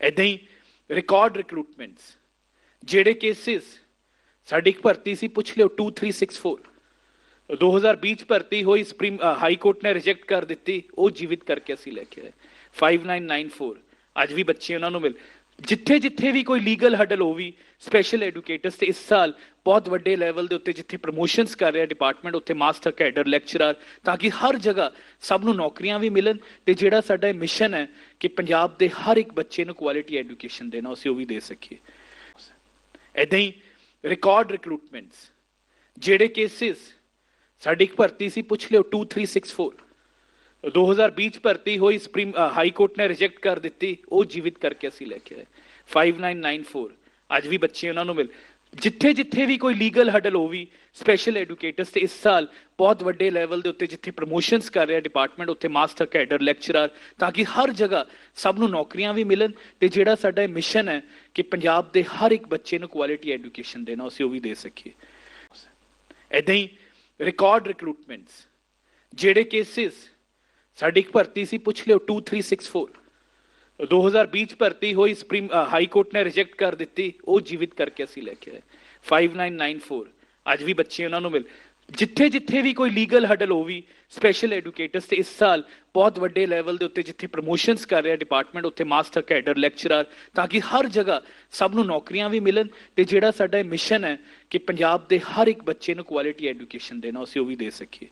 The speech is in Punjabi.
ਐਦਾਂ ਹੀ ਰਿਕਾਰਡ ਰਿਕਰੂਟਮੈਂਟਸ ਜਿਹੜੇ ਕੇਸਿਸ ਸਾਡੀ ਇੱਕ ਭਰਤੀ ਸੀ, ਪੁੱਛ ਲਿਓ 2364 2020 ਚ ਭਰਤੀ ਹੋਈ ਸੁਪਰੀਮ ਹਾਈ ਕੋਰਟ ਨੇ ਰਿਜੈਕਟ ਕਰ ਦਿੱਤੀ, ਉਹ ਜੀਵਿਤ ਕਰਕੇ ਅਸੀਂ ਲੈ ਕੇ ਆਏ। 5994 ਅੱਜ ਵੀ ਬੱਚੇ ਉਹਨਾਂ ਨੂੰ ਮਿਲ ਜਿੱਥੇ ਜਿੱਥੇ ਵੀ ਕੋਈ ਲੀਗਲ ਹਡਲ ਹੋਵੀ ਸਪੈਸ਼ਲ ਐਡੂਕੇਟਰਸ ਤੇ ਇਸ ਸਾਲ ਬਹੁਤ ਵੱਡੇ ਲੈਵਲ ਦੇ ਉੱਤੇ ਜਿੱਥੇ ਪ੍ਰੋਮੋਸ਼ਨਸ ਕਰ ਰਿਹਾ ਡਿਪਾਰਟਮੈਂਟ ਉੱਥੇ ਮਾਸਟਰ ਕੈਡਰ ਲੈਕਚਰਰ ਤਾਂ ਕਿ ਹਰ ਜਗ੍ਹਾ ਸਭ ਨੂੰ ਨੌਕਰੀਆਂ ਵੀ ਮਿਲਣ ਤੇ ਜਿਹੜਾ ਸਾਡਾ ਇਹ ਮਿਸ਼ਨ ਹੈ ਕਿ ਪੰਜਾਬ ਦੇ ਹਰ ਇੱਕ ਬੱਚੇ ਨੂੰ ਕੁਆਲਿਟੀ ਐਜੂਕੇਸ਼ਨ ਦੇਣਾ, ਅਸੀਂ ਉਹ ਵੀ ਦੇ ਸਕੀਏ। ਐਦਾਂ ਹੀ ਰਿਕਾਰਡ ਰਿਕਰੂਟਮੈਂਟਸ ਜਿਹੜੇ ਕੇਸਿਸ ਸਾਡੀ ਇੱਕ ਭਰਤੀ ਸੀ, ਪੁੱਛ ਲਿਓ 2364 2020 ਚ ਭਰਤੀ ਹੋਈ ਸੁਪਰੀਮ ਹਾਈ ਕੋਰਟ ਨੇ ਰਿਜੈਕਟ ਕਰ ਦਿੱਤੀ, ਉਹ ਜੀਵਿਤ ਕਰਕੇ ਅਸੀਂ ਲੈ ਕੇ ਆਏ। 5994 ਅੱਜ ਵੀ ਬੱਚੇ ਉਹਨਾਂ ਨੂੰ ਮਿਲ, ਜਿੱਥੇ ਜਿੱਥੇ ਵੀ ਕੋਈ ਲੀਗਲ ਹਡਲ ਹੋਵੀ ਸਪੈਸ਼ਲ ਐਡੂਕੇਟਰਸ ਤੇ ਇਸ ਸਾਲ ਬਹੁਤ ਵੱਡੇ ਲੈਵਲ ਦੇ ਉੱਤੇ ਜਿੱਥੇ ਪ੍ਰੋਮੋਸ਼ਨਸ ਕਰ ਰਿਹਾ ਡਿਪਾਰਟਮੈਂਟ ਉੱਥੇ ਮਾਸਟਰ ਕੈਡਰ ਲੈਕਚਰਰ ਤਾਂ ਕਿ ਹਰ ਜਗ੍ਹਾ ਸਭ ਨੂੰ ਨੌਕਰੀਆਂ ਵੀ ਮਿਲਣ ਤੇ ਜਿਹੜਾ ਸਾਡਾ ਇਹ ਮਿਸ਼ਨ ਹੈ ਕਿ ਪੰਜਾਬ ਦੇ ਹਰ ਇੱਕ ਬੱਚੇ ਨੂੰ ਕੁਆਲਿਟੀ ਐਜੂਕੇਸ਼ਨ ਦੇਣਾ, ਅਸੀਂ ਉਹ ਵੀ ਦੇ ਸਕੀਏ। ਐਦਾਂ ਹੀ ਰਿਕਾਰਡ ਰਿਕਰੂਟਮੈਂਟਸ ਜਿਹੜੇ ਕੇਸਿਸ ਸਾਡੀ ਇੱਕ ਭਰਤੀ ਸੀ, ਪੁੱਛ ਲਿਓ 2364 2020 ਚ ਭਰਤੀ ਹੋਈ ਸੁਪਰੀਮ ਹਾਈ ਕੋਰਟ ਨੇ ਰਿਜੈਕਟ ਕਰ ਦਿੱਤੀ, ਉਹ ਜੀਵਿਤ ਕਰਕੇ ਅਸੀਂ ਲੈ ਕੇ ਆਏ। 5994 ਅੱਜ ਵੀ ਬੱਚੇ ਉਹਨਾਂ ਨੂੰ ਮਿਲ ਜਿੱਥੇ ਜਿੱਥੇ ਵੀ ਕੋਈ ਲੀਗਲ ਹਡਲ ਹੋਵੀ ਸਪੈਸ਼ਲ ਐਡੂਕੇਟਰਸ ਤੇ ਇਸ ਸਾਲ ਬਹੁਤ ਵੱਡੇ ਲੈਵਲ ਦੇ ਉੱਤੇ ਜਿੱਥੇ ਪ੍ਰੋਮੋਸ਼ਨਸ ਕਰ ਰਿਹਾ ਡਿਪਾਰਟਮੈਂਟ ਉੱਥੇ ਮਾਸਟਰ ਕੈਡਰ ਲੈਕਚਰਰ ਤਾਂ ਕਿ ਹਰ ਜਗ੍ਹਾ ਸਭ ਨੂੰ ਨੌਕਰੀਆਂ ਵੀ ਮਿਲਣ ਤੇ ਜਿਹੜਾ ਸਾਡਾ ਇਹ ਮਿਸ਼ਨ ਹੈ ਕਿ ਪੰਜਾਬ ਦੇ ਹਰ ਇੱਕ ਬੱਚੇ ਨੂੰ ਕੁਆਲਿਟੀ ਐਜੂਕੇਸ਼ਨ ਦੇਣਾ, ਅਸੀਂ ਉਹ ਵੀ ਦੇ ਸਕੀਏ।